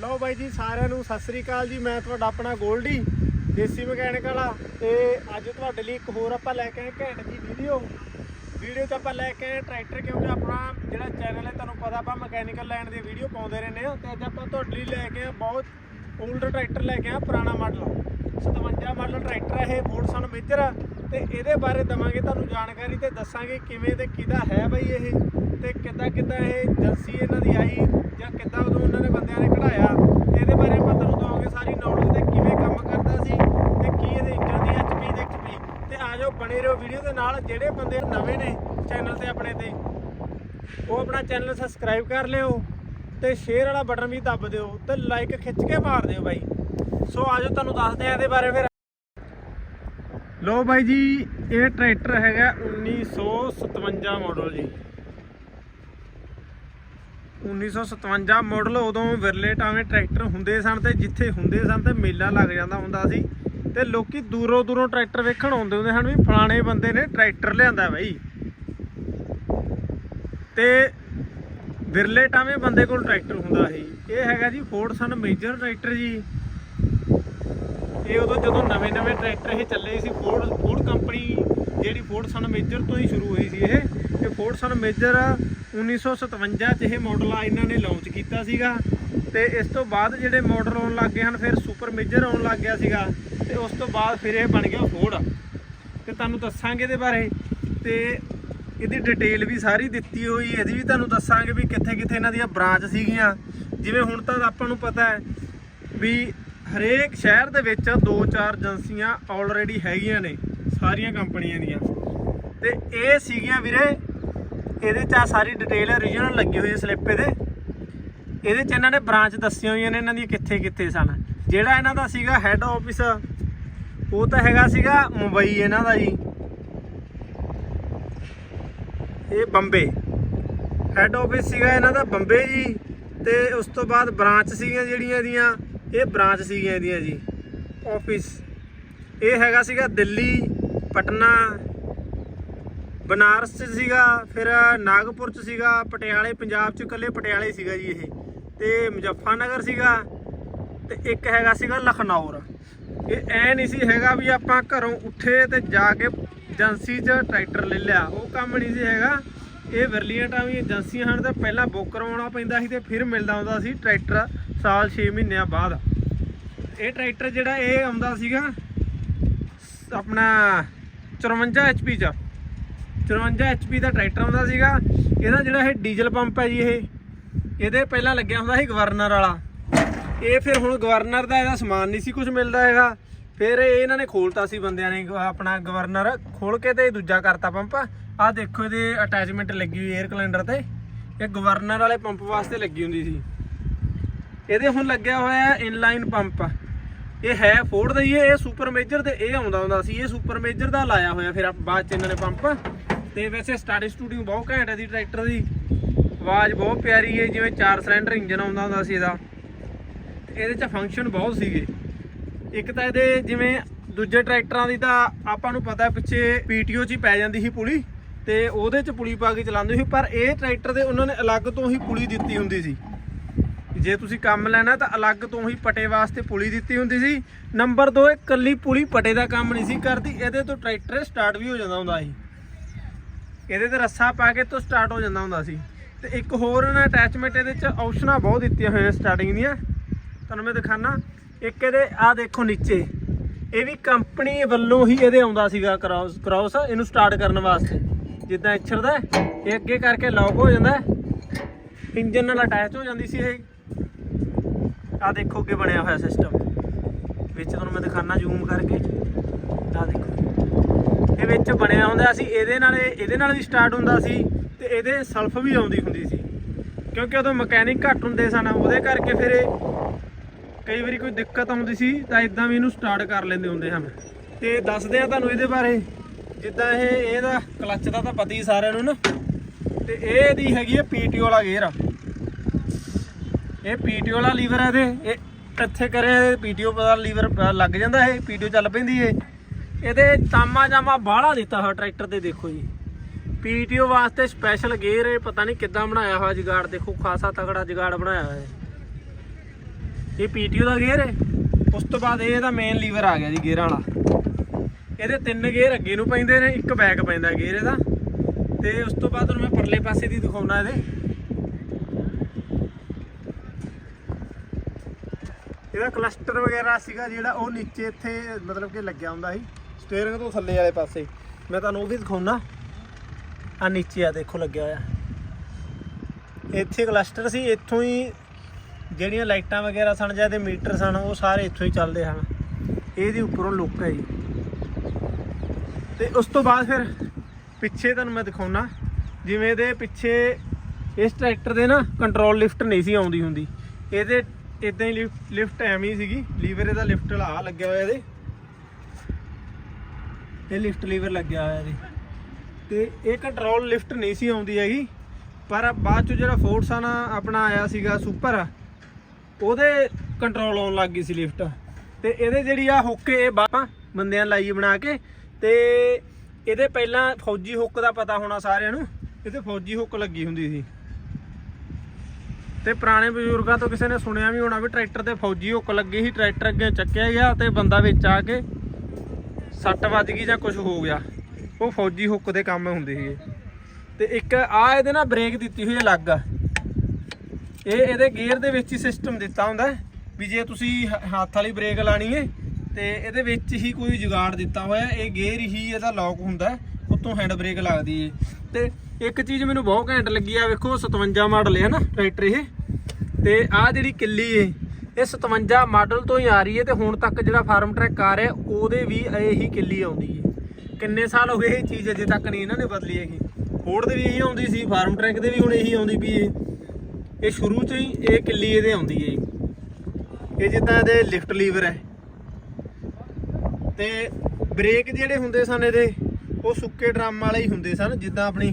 ਲਓ ਬਾਈ ਜੀ, ਸਾਰਿਆਂ ਨੂੰ ਸਤਿ ਸ੍ਰੀ ਅਕਾਲ ਜੀ। ਮੈਂ ਤੁਹਾਡਾ ਆਪਣਾ ਗੋਲਡੀ, ਦੇਸੀ ਮਕੈਨਿਕ ਵਾਲਾ। ਤੇ ਅੱਜ ਤੁਹਾਡੇ ਲਈ ਇੱਕ ਹੋਰ ਆਪਾਂ ਲੈ ਕੇ ਆਏ ਘੈਂਟ ਦੀ ਵੀਡੀਓ ਵੀਡੀਓ 'ਚ ਆਪਾਂ ਲੈ ਕੇ ਆਏ ਟਰੈਕਟਰ ਕਿਉਂਕਿ ਆਪਣਾ ਜਿਹੜਾ ਚੈਨਲ ਹੈ, ਤੁਹਾਨੂੰ ਪਤਾ ਆਪਾਂ ਮਕੈਨੀਕਲ ਲਾਈਨ ਦੀ ਵੀਡੀਓ ਪਾਉਂਦੇ ਰਹਿੰਦੇ ਹਾਂ। ਤੇ ਅੱਜ ਆਪਾਂ ਤੁਹਾਡੇ ਲਈ ਲੈ ਕੇ ਆਏ ਬਹੁਤ 올ਡ ਟਰੈਕਟਰ ਲੈ ਕੇ ਆਏ, ਪੁਰਾਣਾ ਮਾਡਲ 57 ਮਾਡਲ ਟਰੈਕਟਰ ਹੈ ਇਹ ਫੋਰਸਨ ਮੇਜਰ ਤੇ ਇਹਦੇ ਬਾਰੇ ਦਵਾਂਗੇ ਤੁਹਾਨੂੰ ਜਾਣਕਾਰੀ ਤੇ ਦੱਸਾਂਗੇ ਕਿਵੇਂ ਤੇ ਕਿਹਦਾ ਹੈ ਬਈ ਇਹ ਤੇ ਕਿੱਦਾਂ ਕਿੱਦਾਂ ਇਹ ਏਜੰਸੀ ਇਹਨਾਂ ਦੀ ਆਈ ਜਾਂ ਕਿੱਦਾਂ ਉਦੋਂ ਉਹਨਾਂ ਨੇ ਬੰਦਿਆਂ ਨੇ ਕਢਾਇਆ। ਤੇ ਇਹਦੇ ਬਾਰੇ ਆਪਾਂ ਤੁਹਾਨੂੰ ਦਵਾਂਗੇ ਸਾਰੀ ਨੌਲੇਜ ਤੇ ਕਿਵੇਂ ਕੰਮ ਕਰਦਾ ਸੀ ਤੇ ਕੀ ਇਹਦੇ ਇੰਜਨ ਦੀ ਐਚਪੀ ਤੇ ਐਚਪੀ ਤੇ ਆ ਜਾਓ, ਬਣੇ ਰਹੋ ਵੀਡੀਓ ਦੇ ਨਾਲ। ਜਿਹੜੇ ਬੰਦੇ ਨਵੇਂ ਨੇ ਚੈਨਲ ਤੇ ਆਪਣੇ ਤੇ, ਉਹ ਆਪਣਾ ਚੈਨਲ ਸਬਸਕ੍ਰਾਈਬ ਕਰ ਲਿਓ ਤੇ ਸ਼ੇਅਰ ਵਾਲਾ ਬਟਨ ਵੀ ਦੱਬ ਦਿਓ ਤੇ ਲਾਈਕ ਖਿੱਚ ਕੇ ਮਾਰ ਦਿਓ ਬਾਈ। ਸੋ ਆਜੋ ਤੁਹਾਨੂੰ ਦੱਸਦੇ ਆ ਇਹਦੇ ਬਾਰੇ ਫਿਰ। ਲੋ ਬਾਈ ਜੀ, ਇਹ ਟਰੈਕਟਰ ਹੈਗਾ 1957 ਮਾਡਲ ਜੀ। 1957 ਮਾਡਲ ਉਦੋਂ ਵਿਰਲੇ ਟਾਵੇਂ ਟਰੈਕਟਰ ਹੁੰਦੇ ਸਨ ਤੇ ਜਿੱਥੇ ਹੁੰਦੇ ਸਨ ਤੇ ਮੇਲਾ ਲੱਗ ਜਾਂਦਾ ਹੁੰਦਾ ਸੀ। ਤੇ ਲੋਕੀ ਦੂਰੋਂ ਦੂਰੋਂ ਟਰੈਕਟਰ ਵੇਖਣ ਆਉਂਦੇ ਹੁੰਦੇ ਹਨ ਵੀ ਫਲਾਣੇ ਬੰਦੇ ਨੇ ਟਰੈਕਟਰ ਲਿਆਂਦਾ ਬਾਈ। ਤੇ ਵਿਰਲੇ ਟਾਵੇਂ ਬੰਦੇ ਕੋਲ ਟਰੈਕਟਰ ਹੁੰਦਾ ਸੀ। ਇਹ ਹੈਗਾ ਜੀ ਫੋਰਡ ਸਨ ਮੇਜਰ ਟਰੈਕਟਰ ਜੀ। ਇਹ ਉਦੋਂ ਜਦੋਂ ਨਵੇਂ ਨਵੇਂ ਟਰੈਕਟਰ ਇਹ ਚੱਲੇ ਸੀ ਫੋਰਡ ਫੋਰਡ ਕੰਪਨੀ ਜਿਹੜੀ ਫੋਰਡ ਸਨ ਮੇਜਰ ਤੋਂ ਹੀ ਸ਼ੁਰੂ ਹੋਈ ਸੀ ਇਹ। ਤੇ ਫੋਰਡ ਸਨ ਮੇਜਰ 1957 ਚ ਇਹ ਮਾਡਲ ਆ, ਇਹਨਾਂ ਨੇ ਲਾਂਚ ਕੀਤਾ ਸੀਗਾ। ਤੇ ਇਸ ਤੋਂ ਬਾਅਦ ਜਿਹੜੇ ਮਾਡਲ ਆਉਣ ਲੱਗ ਗਏ ਹਨ, ਫਿਰ ਸੁਪਰ ਮੇਜਰ ਆਉਣ ਲੱਗ ਗਿਆ ਸੀਗਾ। ਤੇ ਉਸ ਤੋਂ ਬਾਅਦ ਫਿਰ ਇਹ ਬਣ ਗਿਆ ਫੋਰਡ ਤੇ ਤੁਹਾਨੂੰ ਦੱਸਾਂਗੇ ਇਹਦੇ ਬਾਰੇ। ਤੇ ਇਹਦੀ ਡਿਟੇਲ ਵੀ ਸਾਰੀ ਦਿੱਤੀ ਹੋਈ ਇਹਦੀ ਵੀ ਤੁਹਾਨੂੰ ਦੱਸਾਂਗੇ ਵੀ ਕਿੱਥੇ ਕਿੱਥੇ ਇਹਨਾਂ ਦੀਆਂ ਬ੍ਰਾਂਚ ਸੀਗੀਆਂ। ਜਿਵੇਂ ਹੁਣ ਤਾਂ ਆਪਾਂ ਨੂੰ ਪਤਾ ਹੈ ਵੀ ਹਰੇਕ ਸ਼ਹਿਰ ਦੇ ਵਿੱਚ ਦੋ ਚਾਰ ਏਜੰਸੀਆਂ ਆਲਰੇਡੀ ਹੈਗੀਆਂ ਨੇ, ਸਾਰੀਆਂ ਕੰਪਨੀਆਂ ਦੀਆਂ। ਤੇ ਇਹ ਸੀਗੀਆਂ ਵੀਰੇ, ਇਹਦੇ 'ਚ ਆ ਸਾਰੀ ਡਿਟੇਲ ਓਰੀਜਨਲ ਲੱਗੀ ਹੋਈ ਹੈ ਸਲਿੱਪ ਇਹਦੇ। ਇਹਦੇ 'ਚ ਇਹਨਾਂ ਨੇ ਬ੍ਰਾਂਚ ਦੱਸੀਆਂ ਹੋਈਆਂ ਨੇ ਇਹਨਾਂ ਦੀਆਂ ਕਿੱਥੇ ਕਿੱਥੇ ਸਨ। ਜਿਹੜਾ ਇਹਨਾਂ ਦਾ ਸੀਗਾ ਹੈੱਡ ਆਫਿਸ ਉਹ ਤਾਂ ਹੈਗਾ ਸੀਗਾ ਮੁੰਬਈ ਇਹਨਾਂ ਦਾ ਜੀ। ਇਹ ਬੰਬੇ। ਹੈੱਡ ਆਫਿਸ ਸੀਗਾ ਇਹਨਾਂ ਦਾ ਬੰਬੇ ਜੀ, ਤੇ ਉਸ ਤੋਂ ਬਾਅਦ ਬ੍ਰਾਂਚ ਸੀਗੀਆਂ ਜਿਹੜੀਆਂ ਇਹਦੀਆਂ। ਇਹ ਬ੍ਰਾਂਚ ਸੀਗੀਆਂ ਇਹਦੀਆਂ ਜੀ ਆਫਿਸ ਇਹ ਹੈਗਾ ਸੀਗਾ ਦਿੱਲੀ, ਪਟਨਾ। ਬਨਾਰਸ ਚ ਸੀਗਾ, ਫਿਰ ਨਾਗਪੁਰ ਚ ਸੀਗਾ, ਪਟਿਆਲੇ, ਪੰਜਾਬ ਚ ਇਕੱਲੇ ਪਟਿਆਲੇ ਸੀਗਾ ਜੀ ਇਹ। ਤੇ ਮੁਜ਼ੱਫਰਨਗਰ ਸੀਗਾ, ਤੇ ਇੱਕ ਹੈਗਾ ਸੀਗਾ ਲਖਨੌਰ। ਇਹ ਐ ਨਹੀਂ ਸੀ ਹੈਗਾ ਵੀ ਆਪਾਂ ਘਰੋਂ ਉੱਠੇ ਤੇ ਜਾ ਕੇ ਏਜੰਸੀ 'ਚ ਟਰੈਕਟਰ ਲੈ ਲਿਆ। ਉਹ ਕੰਮ ਨਹੀਂ ਸੀ ਹੈਗਾ। ਇਹ ਵਿਰਲੀਆਂ ਟਾਵੀਂ ਏਜੰਸੀਆਂ ਹਨ ਤਾਂ ਪਹਿਲਾਂ ਬੁੱਕ ਕਰਵਾਉਣਾ ਪੈਂਦਾ ਸੀ ਤੇ ਫਿਰ ਮਿਲਦਾ ਹੁੰਦਾ ਸੀ ਟਰੈਕਟਰ। ਸਾਲ 6 ਮਹੀਨਿਆਂ ਬਾਅਦ। ਇਹ ਟਰੈਕਟਰ ਜਿਹੜਾ ਇਹ ਆਉਂਦਾ ਸੀਗਾ, ਆਪਣਾ 54 HP ਚ। 54 HP ਦਾ ਟਰੈਕਟਰ ਆਉਂਦਾ ਸੀਗਾ। ਇਹਦਾ ਜਿਹੜਾ ਇਹ ਡੀਜ਼ਲ ਪੰਪ ਹੈ ਜੀ ਇਹ, ਇਹਦੇ ਪਹਿਲਾਂ ਲੱਗਿਆ ਹੁੰਦਾ ਸੀ ਗਵਰਨਰ ਵਾਲਾ। ਇਹ ਫਿਰ ਹੁਣ ਗਵਰਨਰ ਦਾ ਇਹਦਾ ਸਮਾਨ ਨਹੀਂ ਸੀ ਕੁਝ ਮਿਲਦਾ ਹੈਗਾ। ਫਿਰ ਇਹ ਇਹਨਾਂ ਨੇ ਖੋਲਤਾ ਸੀ ਬੰਦਿਆਂ ਨੇ, ਆਪਣਾ ਗਵਰਨਰ ਖੋਲ ਕੇ ਤੇ ਦੂਜਾ ਕਰਤਾ ਪੰਪ। ਆਹ ਦੇਖੋ ਇਹਦੇ ਅਟੈਚਮੈਂਟ ਲੱਗੀ ਹੋਈ 에ਅਰ ਕੈਲੰਡਰ ਤੇ। ਇਹ ਗਵਰਨਰ ਵਾਲੇ ਪੰਪ ਵਾਸਤੇ ਲੱਗੀ ਹੁੰਦੀ ਸੀ। ਇਹਦੇ ਹੁਣ ਲੱਗਿਆ ਹੋਇਆ ਇਨਲਾਈਨ ਪੰਪ ਇਹ ਹੈ ਫੋਰਡ ਦਾ ਹੀ ਹੈ, ਇਹ ਸੁਪਰ ਮੇਜਰ ਤੇ ਇਹ ਆਉਂਦਾ ਹੁੰਦਾ ਸੀ। ਇਹ ਸੁਪਰ ਮੇਜਰ ਦਾ ਲਾਇਆ ਹੋਇਆ ਫਿਰ ਬਾਅਦ ਚ ਇਹਨਾਂ ਨੇ ਪੰਪ ਤੇ ਵੈਸੇ ਸਟਾਰਟ ਸਟੂਡਿੰਗ ਬਹੁਤ ਘੈਂਟ ਹੈ ਦੀ ਟਰੈਕਟਰ ਦੀ। ਆਵਾਜ਼ ਬਹੁਤ ਪਿਆਰੀ ਹੈ, ਜਿਵੇਂ 4 ਸਿਲੰਡਰ ਇੰਜਨ ਆਉਂਦਾ ਹੁੰਦਾ ਸੀ ਇਹਦਾ। ਇਹਦੇ ਚ ਫੰਕਸ਼ਨ ਬਹੁਤ ਸੀਗੇ। ਇੱਕ ਤਾਂ ਇਹਦੇ ਜਿਵੇਂ ਦੂਜੇ ਟਰੈਕਟਰਾਂ ਦੀ ਤਾਂ ਆਪਾਂ ਨੂੰ ਪਤਾ ਪਿੱਛੇ ਪੀਟੀਓ ਚ ਹੀ ਪੈ ਜਾਂਦੀ ਸੀ ਪੁਲੀ। ਤੇ ਉਹਦੇ ਚ ਪੁਲੀ ਪਾ ਕੇ ਚਲਾਉਂਦੇ ਸੀ, ਪਰ ਇਹ ਟਰੈਕਟਰ ਦੇ ਉਹਨਾਂ ਨੇ ਅਲੱਗ ਤੋਂ ਹੀ ਪੁਲੀ ਦਿੱਤੀ ਹੁੰਦੀ ਸੀ। ਜੇ ਤੁਸੀਂ ਕੰਮ ਲੈਣਾ ਤਾਂ ਅਲੱਗ ਤੋਂ ਹੀ ਪਟੇ ਵਾਸਤੇ ਪੁਲੀ ਦਿੱਤੀ ਹੁੰਦੀ ਸੀ। ਨੰਬਰ 2 ਇਹ ਕੱਲੀ ਪੁਲੀ ਪਟੇ ਦਾ ਕੰਮ ਨਹੀਂ ਸੀ ਕਰਦੀ। ਇਹਦੇ ਤੋਂ ਟਰੈਕਟਰ ਸਟਾਰਟ ਵੀ ਹੋ ਜਾਂਦਾ ਹੁੰਦਾ ਸੀ। ਇਹਦੇ ਤੇ ਰੱਸਾ ਪਾ ਕੇ ਤੋਂ ਸਟਾਰਟ ਹੋ ਜਾਂਦਾ ਹੁੰਦਾ ਸੀ। ਤੇ ਇੱਕ ਹੋਰ ਇਹਨਾਂ ਅਟੈਚਮੈਂਟ ਇਹਦੇ ਚ ਆਪਸ਼ਨਾਂ ਬਹੁਤ ਦਿੱਤੀਆਂ ਹੋਈਆਂ ਸਟਾਰਟਿੰਗ ਦੀਆਂ। ਤੁਹਾਨੂੰ ਮੈਂ ਦਿਖਾਣਾ ਇੱਕ ਇਹਦੇ ਆ ਦੇਖੋ ਨੀਚੇ। ਇਹ ਵੀ ਕੰਪਨੀ ਵੱਲੋਂ ਹੀ ਇਹਦੇ ਆਉਂਦਾ ਸੀਗਾ ਕ੍ਰਾਸ ਕ੍ਰਾਸ ਇਹਨੂੰ ਸਟਾਰਟ ਕਰਨ ਵਾਸਤੇ। ਜਿੱਦਾਂ ਇੱਛਰ ਇਹ ਅੱਗੇ ਕਰਕੇ ਲੌਕ ਹੋ ਜਾਂਦਾ ਇੰਜਨ ਨਾਲ ਅਟੈਚ ਹੋ ਜਾਂਦੀ ਸੀ ਇਹ। ਆ ਦੇਖੋ ਅੱਗੇ ਬਣਿਆ ਹੋਇਆ ਸਿਸਟਮ ਵਿੱਚ ਤੁਹਾਨੂੰ ਮੈਂ ਦਿਖਾਣਾ ਜ਼ੂਮ ਕਰਕੇ। ਆ ਦੇਖੋ। ਇਹ ਵਿੱਚ ਬਣਿਆ ਹੁੰਦਾ ਸੀ, ਇਹਦੇ ਨਾਲ ਇਹਦੇ ਨਾਲ ਵੀ ਸਟਾਰਟ ਹੁੰਦਾ ਸੀ ਤੇ ਇਹਦੇ ਸਲਫ ਵੀ ਆਉਂਦੀ ਹੁੰਦੀ ਸੀ। ਕਿਉਂਕਿ ਉਦੋਂ ਮਕੈਨਿਕ ਘੱਟ ਹੁੰਦੇ ਸਨ, ਉਹਦੇ ਕਰਕੇ ਫਿਰ ਇਹ ਕਈ ਵਾਰੀ ਕੋਈ ਦਿੱਕਤ ਆਉਂਦੀ ਸੀ ਤਾਂ ਇਦਾਂ ਵੀ ਇਹਨੂੰ ਸਟਾਰਟ ਕਰ ਲੈਂਦੇ ਹੁੰਦੇ ਹਨ। ਤੇ ਦੱਸਦੇ ਆ ਤੁਹਾਨੂੰ ਇਹਦੇ ਬਾਰੇ। ਜਿੱਦਾਂ ਇਹ, ਇਹਦਾ ਕਲੱਚ ਦਾ ਤਾਂ ਪਤਾ ਹੀ ਸਾਰਿਆਂ ਨੂੰ ਨਾ। ਤੇ ਇਹ ਇਹਦੀ ਹੈਗੀ ਹੈ ਪੀਟੀਓ ਵਾਲਾ ਗੇਅਰ ਇਹ ਪੀਟੀਓ ਵਾਲਾ ਲੀਵਰ ਹੈ ਇਹਦੇ। ਇਹ ਇੱਥੇ ਕਰੇ ਪੀਟੀਓ ਦਾ ਲੀਵਰ ਲੱਗ ਜਾਂਦਾ ਇਹ, ਪੀਟੀਓ ਚੱਲ ਪੈਂਦੀ ਏ ਇਹਦੇ ਤਾਮਾ ਜਾਮਾ ਬਾਹਲਾ ਦਿੱਤਾ ਹੋਇਆ ਟਰੈਕਟਰ ਤੇ, ਦੇਖੋ ਜੀ। ਪੀਟੀਓ ਵਾਸਤੇ ਸਪੈਸ਼ਲ ਗੇਅਰ ਇਹ ਪਤਾ ਨਹੀਂ ਕਿੱਦਾਂ ਬਣਾਇਆ ਹੋਇਆ ਜਗਾੜ, ਦੇਖੋ ਖਾਸਾ ਤਗੜਾ ਜਗਾੜ ਬਣਾਇਆ ਹੋਇਆ ਹੈ ਇਹ ਪੀਟੀਓ ਦਾ ਗੇਅਰ ਹੈ ਉਸ ਤੋਂ ਬਾਅਦ ਇਹ ਇਹਦਾ ਮੇਨ ਲੀਵਰ ਆ ਗਿਆ ਜੀ ਗੇਅਰਾਂ ਵਾਲਾ। ਇਹਦੇ ਤਿੰਨ ਗੇਅਰ ਅੱਗੇ ਨੂੰ ਪੈਂਦੇ ਨੇ, ਇੱਕ ਬੈਕ ਪੈਂਦਾ ਗੇਅਰ ਇਹਦਾ। ਤੇ ਉਸ ਤੋਂ ਬਾਅਦ ਹੁਣ ਮੈਂ ਪਰਲੇ ਪਾਸੇ ਦੀ ਦਿਖਾਉਣਾ ਇਹਦੇ। ਇਹਦਾ ਕਲਸਟਰ ਵਗੈਰਾ ਸੀਗਾ ਜਿਹੜਾ ਉਹ ਨੀਚੇ ਇੱਥੇ ਮਤਲਬ ਕਿ ਲੱਗਿਆ ਹੁੰਦਾ ਸੀ। ਸਟੀਅਰਿੰਗ ਤੋਂ ਥੱਲੇ ਵਾਲੇ ਪਾਸੇ। ਮੈਂ ਤੁਹਾਨੂੰ ਉਹ ਵੀ ਦਿਖਾਉਣਾ ਆ ਨੀਚੇ ਆ, ਦੇਖੋ ਲੱਗਿਆ ਹੋਇਆ। ਇੱਥੇ ਕਲਸਟਰ ਸੀ, ਇੱਥੋਂ ਹੀ ਜਿਹੜੀਆਂ ਲਾਈਟਾਂ ਵਗੈਰਾ ਸਨ ਜਾਂ ਇਹਦੇ ਮੀਟਰ ਸਨ, ਉਹ ਸਾਰੇ ਇੱਥੋਂ ਹੀ ਚੱਲਦੇ ਹਨ। ਇਹਦੀ ਉੱਪਰੋਂ ਲੁੱਕ ਹੈ ਜੀ। ਤੇ ਉਸ ਤੋਂ ਬਾਅਦ ਫਿਰ ਪਿੱਛੇ ਤੁਹਾਨੂੰ ਮੈਂ ਦਿਖਾਉਣਾ ਜਿਵੇਂ ਇਹਦੇ ਪਿੱਛੇ ਇਸ ਟਰੈਕਟਰ ਦੇ ਨਾ ਕੰਟਰੋਲ ਲਿਫਟ ਨਹੀਂ ਸੀ ਆਉਂਦੀ ਹੁੰਦੀ। ਇਹਦੇ ਇਦਾਂ ਹੀ ਲਿਫਟ ਐਵੇਂ ਹੀ ਸੀਗੀ, ਲੀਵਰ ਇਹਦਾ ਲਿਫਟ ਲਾ ਲੱਗਿਆ ਹੋਇਆ ਇਹਦੇ। ਇਹ ਲਿਫਟ ਲੀਵਰ ਲੱਗਿਆ ਹੋਇਆ ਇਹਦੇ। ਤੇ ਇਹ ਕੰਟਰੋਲ ਲਿਫਟ ਨਹੀਂ ਸੀ ਆਉਂਦੀ ਹੈਗੀ, ਪਰ ਬਾਅਦ ਚ ਜਿਹੜਾ ਫੋਰਸ ਆ ਨਾ, ਆਪਣਾ ਆਇਆ ਸੀਗਾ ਸੁਪਰ ਉਹਦੇ ਕੰਟਰੋਲ ਆਉਣ ਲੱਗ ਗਈ ਸੀ ਲਿਫਟ। ਤੇ ਇਹਦੇ ਜਿਹੜੀ ਆ ਹੁੱਕ ਇਹ ਬਾਪਾ ਬੰਦਿਆਂ ਲਾਈ ਬਣਾ ਕੇ, ਤੇ ਇਹਦੇ ਪਹਿਲਾਂ ਫੌਜੀ ਹੁੱਕ ਦਾ ਪਤਾ ਹੋਣਾ ਸਾਰਿਆਂ ਨੂੰ, ਇਹਦੇ ਫੌਜੀ ਹੁੱਕ ਲੱਗੀ ਹੁੰਦੀ ਸੀ। ਤੇ ਪੁਰਾਣੇ ਬਜ਼ੁਰਗਾਂ ਤੋਂ ਕਿਸੇ ਨੇ ਸੁਣਿਆ ਵੀ ਹੋਣਾ ਵੀ ਟਰੈਕਟਰ ਤੇ ਫੌਜੀ ਹੁੱਕ ਲੱਗੀ ਸੀ ਟਰੈਕਟਰ ਅੱਗੇ ਚੱਕਿਆ ਗਿਆ ਤੇ ਬੰਦਾ ਵਿੱਚ ਆ ਕੇ ਸੱਟ ਵੱਜ ਗਈ ਜਾਂ ਕੁਝ ਹੋ ਗਿਆ। ਉਹ ਫੌਜੀ ਹੁੱਕ ਦੇ ਕੰਮ ਹੁੰਦੇ ਸੀਗੇ। ਤੇ ਇੱਕ ਆ ਇਹਦੇ ਨਾਲ ਬ੍ਰੇਕ ਦਿੱਤੀ ਹੋਈ ਹੈ ਅਲੱਗ। ਆ ਇਹ ਇਹਦੇ ਗੇਅਰ ਦੇ ਵਿੱਚ ਹੀ ਸਿਸਟਮ ਦਿੱਤਾ ਹੁੰਦਾ ਵੀ ਜੇ ਤੁਸੀਂ ਹ- ਹੱਥ ਵਾਲੀ ਬ੍ਰੇਕ ਲਾਣੀ ਹੈ ਤੇ ਇਹਦੇ ਵਿੱਚ ਹੀ ਕੋਈ ਜੁਗਾੜ ਦਿੱਤਾ ਹੋਇਆ ਇਹ ਗੇਅਰ ਹੀ ਇਹਦਾ ਲੌਕ ਹੁੰਦਾ ਹੈ, ਹੈਂਡ ਬ੍ਰੇਕ ਲੱਗਦੀ ਹੈ। ਤੇ ਇੱਕ ਚੀਜ਼ ਮੈਨੂੰ ਬਹੁਤ ਘੈਂਟ ਲੱਗੀ ਆ ਵੇਖੋ 57 ਮਾਡਲ ਹੈ ਨਾ ਟਰੈਕਟਰ ਇਹ। ਤੇ ਆਹ ਜਿਹੜੀ ਕਿੱਲੀ ਏ, ਇਹ 57 ਮਾਡਲ ਤੋਂ ਹੀ ਆ ਰਹੀ ਹੈ ਤੇ ਹੁਣ ਤੱਕ ਜਿਹੜਾ ਫਾਰਮ ਟਰੈਕ ਆ ਰਿਹਾ, ਉਹਦੇ ਵੀ ਇਹੀ ਕਿੱਲੀ ਆਉਂਦੀ ਏ। ਕਿੰਨੇ ਸਾਲ ਹੋ ਗਏ ਇਹ ਚੀਜ਼ ਅਜੇ ਤੱਕ ਨਹੀਂ ਇਹਨਾਂ ਨੇ ਬਦਲੀ ਹੈਗੀ। ਫੋਰਡ ਦੇ ਵੀ ਇਹੀ ਆਉਂਦੀ ਸੀ, ਫਾਰਮ ਟਰੈਕ ਦੇ ਵੀ ਹੁਣ ਇਹੀ ਆਉਂਦੀ ਵੀ ਏ। ਇਹ ਸ਼ੁਰੂ ਤੋਂ ਹੀ ਇਹ ਕਿੱਲੀ ਇਹਦੇ ਆਉਂਦੀ ਏ। ਇਹ ਜਿੱਦਾਂ ਇਹਦੇ ਲਿਫਟ ਲੀਵਰ ਹੈ। ਤੇ ਬ੍ਰੇਕ ਜਿਹੜੇ ਹੁੰਦੇ ਸਨ ਇਹਦੇ, ਉਹ ਸੁੱਕੇ ਡਰਮ ਵਾਲੇ ਹੀ ਹੁੰਦੇ ਸਨ, ਜਿੱਦਾਂ ਆਪਣੀ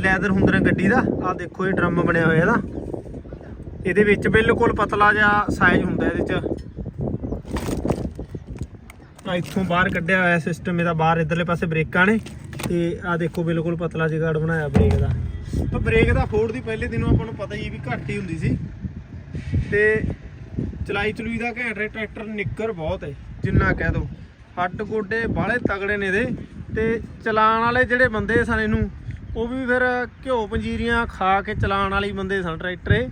ਲੈਦਰ ਹੁੰਦੇ ਨੇ ਗੱਡੀ ਦਾ। ਆਹ ਦੇਖੋ ਇਹ ਡਰਮ ਬਣਿਆ ਹੋਇਆ ਇਹਦਾ। ਇਹਦੇ ਵਿੱਚ ਬਿਲਕੁਲ ਪਤਲਾ ਜਿਹਾ ਸਾਈਜ਼ ਹੁੰਦਾ ਇਹਦੇ ਚ। ਆ ਇੱਥੋਂ ਬਾਹਰ ਕੱਢਿਆ ਹੋਇਆ ਸਿਸਟਮ ਇਹਦਾ ਬਾਹਰ ਇਧਰਲੇ ਪਾਸੇ ਬ੍ਰੇਕਾਂ ਨੇ। ਤੇ ਆ ਦੇਖੋ ਬਿਲਕੁਲ ਪਤਲਾ ਜਿਹਾ ਗਾਰਡ ਬਣਾਇਆ ਬ੍ਰੇਕ ਦਾ। ਤਾਂ ਬ੍ਰੇਕ ਦਾ ਫੋਰਡ ਦੀ ਪਹਿਲੇ ਦਿਨੋਂ ਆਪਾਂ ਨੂੰ ਪਤਾ ਹੀ ਵੀ ਘੱਟ ਹੀ ਹੁੰਦੀ ਸੀ। ਤੇ ਚਲਾਈ ਚਲੂਈ ਦਾ ਘੈਂਟ ਹੈ, ਟਰੈਕਟਰ ਨਿੱਕਰ ਬਹੁਤ ਹੈ, ਜਿੰਨਾ ਕਹਿ ਦੋ। ਹੱਡ ਗੋਡੇ ਬਾਹਲੇ ਤਗੜੇ ਨੇ ਇਹਦੇ। ਤੇ ਚਲਾਉਣ ਵਾਲੇ ਜਿਹੜੇ ਬੰਦੇ ਸਨ ਇਹਨੂੰ, ਉਹ ਵੀ ਫਿਰ ਘਿਓ ਪੰਜੀਰੀਆਂ ਖਾ ਕੇ ਚਲਾਉਣ ਵਾਲੇ ਬੰਦੇ ਸਨ ਟਰੈਕਟਰ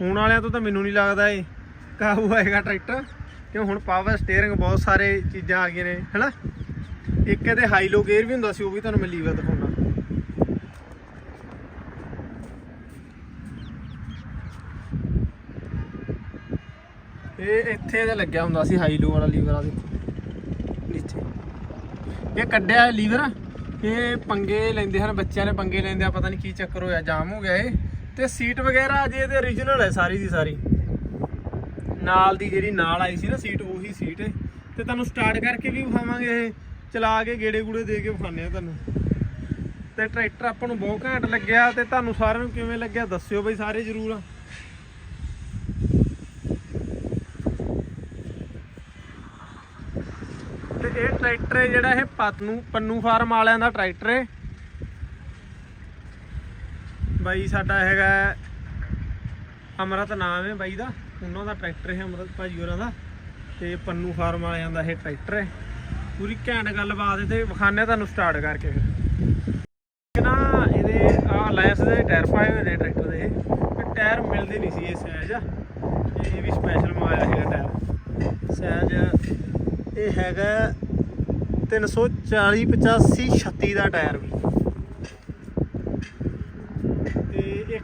ਹੁਣ ਵਾਲਿਆਂ ਤੋਂ ਤਾਂ ਮੈਨੂੰ ਨਹੀਂ ਲੱਗਦਾ ਇਹ। ਕਾਬੂ ਆਏਗਾ ਟਰੈਕਟਰ? ਕਿਉਂ ਹੁਣ ਪਾਵਰ ਸਟੀਅਰਿੰਗ ਬਹੁਤ ਸਾਰੇ ਚੀਜ਼ਾਂ ਆ ਗਈਆਂ ਨੇ, ਹੈਨਾ? ਇੱਕ ਇਹਦੇ ਹਾਈ ਲੋ ਗੇਅਰ ਵੀ ਹੁੰਦਾ ਸੀ, ਉਹ ਵੀ ਤੁਹਾਨੂੰ ਮੈਂ ਲੀਵਰ ਦਿਖਾਉਣਾ। ਇਹ ਇੱਥੇ ਇਹਦੇ ਲੱਗਿਆ ਹੁੰਦਾ ਸੀ ਹਾਈ ਲੋ ਵਾਲਾ ਲੀਵਰ ਆ ਦੇਖੋ। ਨੀਚੇ। ਇਹ ਕੱਢਿਆ ਲੀਵਰ। ਇਹ ਪੰਗੇ ਲੈਂਦੇ ਹਨ, ਬੱਚਿਆਂ ਨੇ ਪੰਗੇ ਲੈਂਦੇ ਆ, ਪਤਾ ਨਹੀਂ ਕੀ ਚੱਕਰ ਹੋਇਆ, ਜਾਮ ਹੋ ਗਿਆ ਇਹ। ਤੇ ਸੀਟ ਵਗੈਰਾ ਅਜੇ ਇਹਦੇ origignal ਹੈ ਸਾਰੀ ਦੀ ਸਾਰੀ। ਨਾਲ ਦੀ ਜਿਹੜੀ ਨਾਲ ਆਈ ਸੀ ਨਾ ਸੀਟ, ਉਹੀ ਸੀਟ ਹੈ। ਤੇ ਤੁਹਾਨੂੰ ਸਟਾਰਟ ਕਰਕੇ ਵੀ ਵਿਖਾਵਾਂਗੇ ਇਹ। ਚਲਾ ਕੇ ਗੇੜੇ ਗੂੜੇ ਦੇ ਕੇ ਵਿਖਾਉਂਦੇ ਆ ਤੁਹਾਨੂੰ। ਤੇ ਟਰੈਕਟਰ ਆਪਾਂ ਨੂੰ ਬਹੁਤ ਘੈਂਟ ਲੱਗਿਆ ਤੇ ਤੁਹਾਨੂੰ ਸਾਰਿਆਂ ਨੂੰ ਕਿਵੇਂ ਲੱਗਿਆ ਦੱਸਿਓ ਬਈ ਸਾਰੇ ਜਰੂਰ। ਤੇ ਇਹ ਟਰੈਕਟਰ ਹੈ ਜਿਹੜਾ ਇਹ ਪਤਨੂ, ਪੰਨੂ ਫਾਰਮ ਵਾਲਿਆਂ ਦਾ ਟਰੈਕਟਰ ਹੈ। ਬਾਈ ਸਾਡਾ ਹੈਗਾ ਅਮਰਤ ਨਾਮ ਹੈ ਬਾਈ ਦਾ। ਉਹਨਾਂ ਦਾ ਟਰੈਕਟਰ ਹੈ ਅਮਰਤ ਭਾਜੀ ਹੋਰਾਂ ਦਾ। ਤੇ ਪੰਨੂ ਫਾਰਮ ਵਾਲਿਆਂ ਦਾ ਇਹ ਟਰੈਕਟਰ ਹੈ। ਪੂਰੀ ਘੈਂਟ ਗੱਲਬਾਤ ਹੈ ਤੇ ਵਿਖਾਣੇ ਤੁਹਾਨੂੰ ਸਟਾਰਟ ਕਰਕੇ ਫਿਰ। ਨਾ ਇਹਦੇ ਆ ਅਲਾਇੰਸ ਦੇ ਟਾਇਰ ਪਾਏ ਹੋਏ ਨੇ ਟਰੈਕਟਰ ਦੇ। ਇਹ ਟਾਇਰ ਮਿਲਦੇ ਨਹੀਂ ਸੀ ਇਹ ਸਾਈਜ਼ ਇਹ ਵੀ ਸਪੈਸ਼ਲ ਮੰਗਾਇਆ ਹੈਗਾ ਟਾਇਰ ਸਾਈਜ਼ ਇਹ ਹੈਗਾ 340 85 36 ਦਾ ਟਾਇਰ ਵੀ।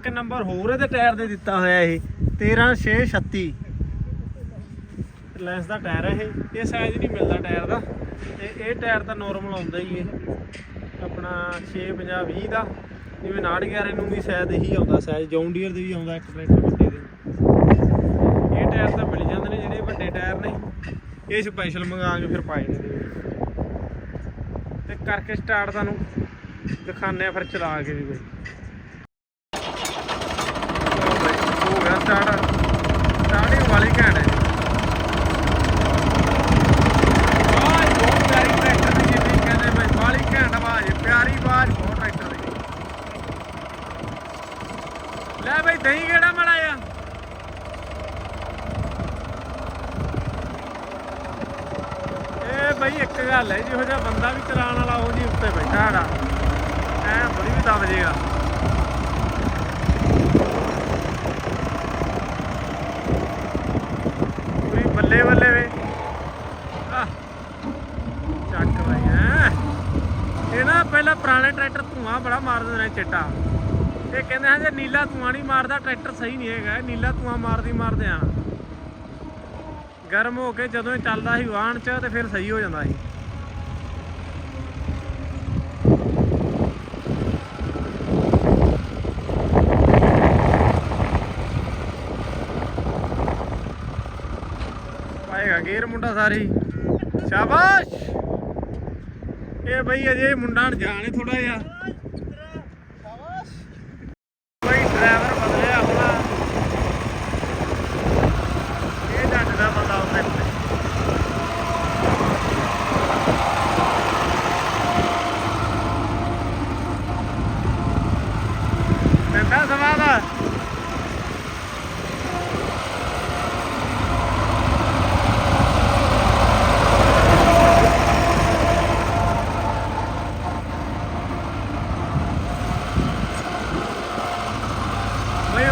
ਇੱਕ ਨੰਬਰ ਹੋਰ ਇਹਦੇ ਟਾਇਰ ਦੇ ਦਿੱਤਾ ਹੋਇਆ ਇਹ 13636 ਲੈਂਸ ਦਾ ਟਾਇਰ ਹੈ ਇਹ ਇਹ ਸਾਈਜ਼ ਨਹੀਂ ਮਿਲਦਾ ਟਾਇਰ ਦਾ। ਤੇ ਇਹ ਟਾਇਰ ਤਾਂ ਨਾਰਮਲ ਆਉਂਦਾ ਹੀ ਇਹ। ਆਪਣਾ 650 20 ਦਾ, ਜਿਵੇਂ 911 ਨੂੰ ਵੀ ਸ਼ਾਇਦ ਇਹੀ ਆਉਂਦਾ ਸਾਈਜ਼ ਜੌਨ ਡੀਅਰ ਦੇ ਵੀ ਆਉਂਦਾ ਇੱਕ ਟਰੈਕਟਰ ਵੱਡੇ ਦੇ। ਇਹ ਟਾਇਰ ਤਾਂ ਮਿਲ ਜਾਂਦੇ ਨੇ ਜਿਹੜੇ ਵੱਡੇ ਟਾਇਰ ਨੇ। ਇਹ ਸਪੈਸ਼ਲ ਮੰਗਾ ਕੇ ਫਿਰ ਪਾਏ ਨੇ। ਇਹਦੇ ਤੇ ਕਰਕੇ ਸਟਾਰਟ ਤੁਹਾਨੂੰ ਦਿਖਾਣੇ ਆ ਫਿਰ ਚਲਾ ਕੇ ਵੀ। ਬਈ ਦਹੀਂ ਕਿਹੜਾ ਮੜਾ ਆ ਇਹ ਬਈ ਇੱਕ ਗੱਲ ਹੈ, ਜਿਹੋ ਜਿਹਾ ਬੰਦਾ ਵੀ ਚਲਾਉਣ ਵਾਲਾ ਉਹ ਜੀ ਉੱਤੇ ਬੈਠਾ ਹੈਗਾ ਐ ਬੜੀ ਵੀ ਦਬ ਜੇਗਾ। ਪੂਰੀ ਬੱਲੇ ਬੱਲੇ ਵੇ। ਆ ਚੱਕ ਬਈ ਐ ਇਹ ਨਾ ਪਹਿਲਾਂ ਪੁਰਾਣੇ ਟਰੈਕਟਰ ਧੂਆਂ ਬੜਾ ਮਾਰਦੇ ਨੇ ਚਿੱਟਾ। ਇਹ ਕਹਿੰਦੇ ਹਾਂ ਜੇ ਨੀਲਾ ਧੂਆਂ ਨਹੀਂ ਮਾਰਦਾ, ਟਰੈਕਟਰ ਸਹੀ ਨਹੀਂ ਹੈਗਾ। ਨੀਲਾ ਧੂਆਂ ਮਾਰਦੀ ਮਾਰਦੇ ਆ। ਗਰਮ ਹੋ ਕੇ ਜਦੋਂ ਚੱਲਦਾ ਸੀ ਵਾਹਣ 'ਚ ਤੇ ਫਿਰ ਸਹੀ ਹੋ ਜਾਂਦਾ ਸੀ। ਪਾਏਗਾ ਗੇਰ ਮੁੰਡਾ ਸਾਰੀ। ਸ਼ਾਬਾਸ਼! ਇਹ ਬਈ ਅਜੇ ਮੁੰਡਾ ਜਾਣੇ ਥੋੜਾ ਜਿਹਾ ਬਈ ਡਰਾਈਵਰ ਬਦਲਿਆ ਆਪਣਾ ਇਹ ਜੱਟ ਦਾ ਬੰਦਾ ਉਹਨੇ ਨੰਦਾ ਸਵਾਦਾ ਬਈ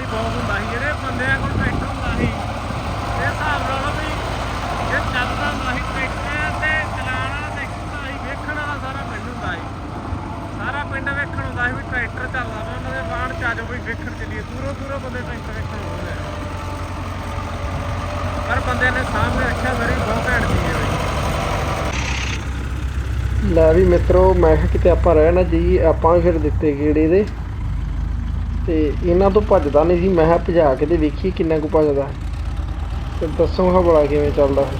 ਉਦੋਂ ਬਹੁਤ ਹੁੰਦਾ ਸੀ। ਜਿਹੜੇ ਬੰਦਿਆਂ ਕੋਲ ਟਰੈਕਟਰ ਹੁੰਦਾ ਸੀ, ਇਹ ਹਿਸਾਬ ਨਾਲ ਵੀ ਇਹ ਚੱਲਦਾ ਹੁੰਦਾ ਸੀ ਟਰੈਕਟਰ ਤੇ ਚਲਾਉਣ ਵਾਲਾ ਸੀ, ਵੇਖਣ ਵਾਲਾ ਸਾਰਾ ਪਿੰਡ ਹੁੰਦਾ ਸੀ। ਸਾਰਾ ਪਿੰਡ ਵੇਖਣ ਹੁੰਦਾ ਸੀ ਵੀ ਟਰੈਕਟਰ ਚੱਲਦਾ ਵਾ ਉਹਨਾਂ ਦੇ ਬਾਹਰ ਚ ਆ ਵੇਖਣ ਚੱਲੀਏ ਦੂਰੋਂ ਦੂਰੋਂ ਬੰਦੇ ਟਰੈਕਟਰ ਵੇਖਣ ਆਉਂਦੇ ਪਰ ਬੰਦੇ ਨੇ ਸਾਹਮਣੇ ਰੱਖਿਆ, ਮੇਰੀ ਬਹੁਤ ਘੈਂਟ ਚੀਜ਼ ਹੈ। ਲੈ ਵੀ ਮਿੱਤਰੋ, ਮੈਂ ਕਿਹਾ ਕਿਤੇ ਆਪਾਂ ਰਹਿਣਾ ਜੀ, ਆਪਾਂ ਫਿਰ ਦਿੱਤੇ ਕੀੜੇ ਦੇ। ਤੇ ਇਹਨਾਂ ਤੋਂ ਭੱਜਦਾ ਨਹੀਂ ਸੀ। ਮੈਂ ਕਿਹਾ ਭਜਾ ਕੇ ਤੇ ਵੇਖੀਏ ਕਿੰਨਾ ਕੁ ਭੱਜਦਾ। ਤੇ ਦੱਸੋ ਹਾਂ ਬੜਾ ਕਿਵੇਂ ਚੱਲਦਾ। ਹੈ